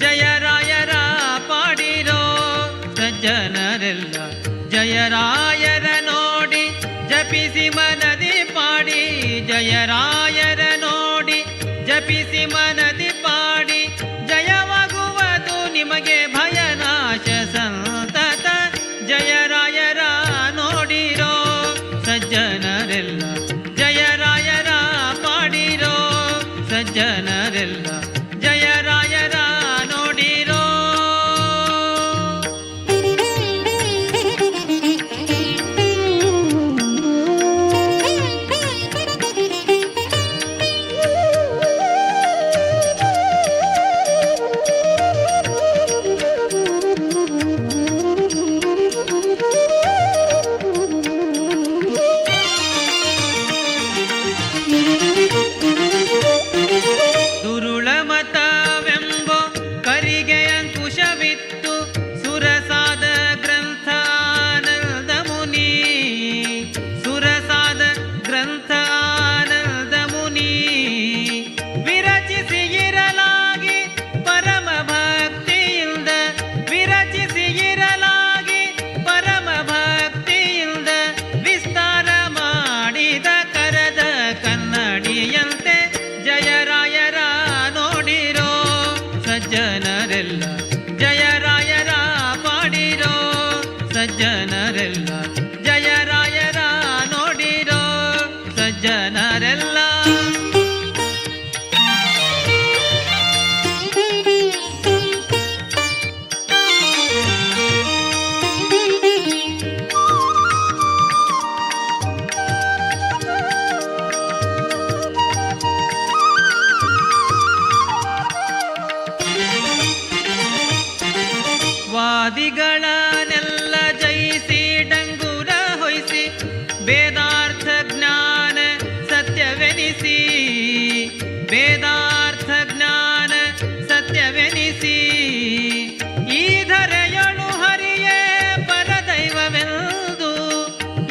ಜಯರಾಯರ ಪಾಡಿರೋ ಸಜ್ಜನರೆಲ್ಲ, ಜಯರಾಯರ ನೋಡಿ ಜಪಿಸಿ ಮನದಿ ಪಾಡಿ, ಜಯರಾಯರ ನೋಡಿ ಜಪಿಸಿ ಮನದಿ ಪಾಡಿ, ಜಯವಾಗುವುದು ನಿಮಗೆ ಭಯನಾಶ ಸಂತತ, ಜಯರಾಯರ ನೋಡಿರೋ ಸಜ್ಜನರೆಲ್ಲ, ಜಯರಾಯರ ಪಾಡಿರೋ ಸಜ್ಜನರೆಲ್ಲ ಸತ್ಯವೆನಿಸಿ ಈ ಧರೆಯಳು ಹರಿಯೇ ಪರದೈವವೆಂದು,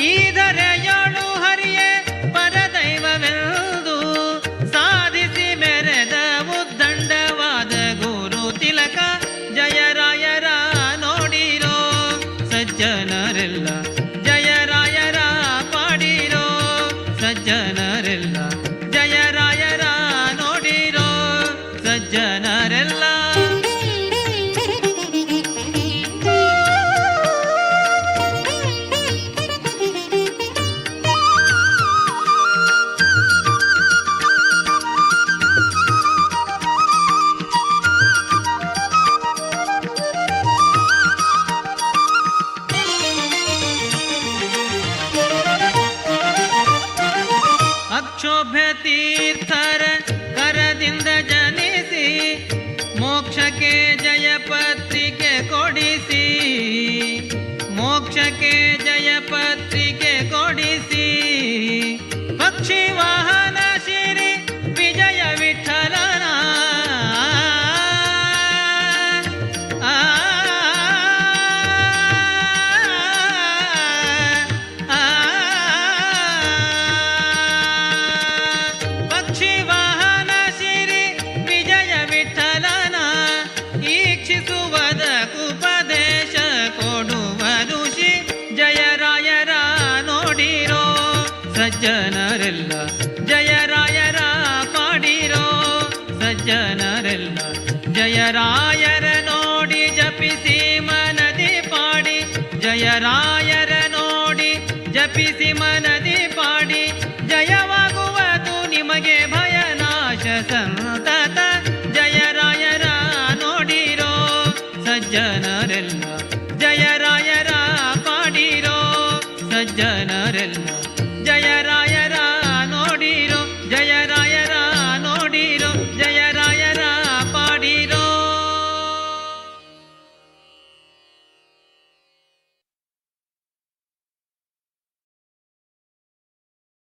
ಈ ಧರೆಯಳು ಹರಿಯೇ ಪರದೈವವೆಂದು ಸಾಧಿಸಿ ಮೆರೆದ ಉದ್ದಂಡವಾದ ಗುರು ತಿಲಕ, ಜಯರಾಯರ ನೋಡಿರೋ ಸಜ್ಜನರೆಲ್ಲ ಕೊಡಿಸಿ ಸಜ್ಜನರೆಲ್ಲ ಜಯರಾಯರ ಪಾಡಿರೋ ಸಜ್ಜನರೆಲ್ಲ ಜಯರಾಯರ ನೋಡಿ ಜಪಿಸಿ ಮನದಿ ಪಾಡಿ, ಜಯರಾಯರ ನೋಡಿ ಜಪಿಸಿ ಮನದಿ ಪಾಡಿ, ಜಯವಾಗುವುದು ನಿಮಗೆ ಭಯನಾಶ ಸಂತತ, ಜಯರಾಯರ ನೋಡಿರೋ ಸಜ್ಜನರೆಲ್ಲ ಜಯರಾಯರ ಪಾಡಿರೋ ಸಜ್ಜನರೆಲ್ಲ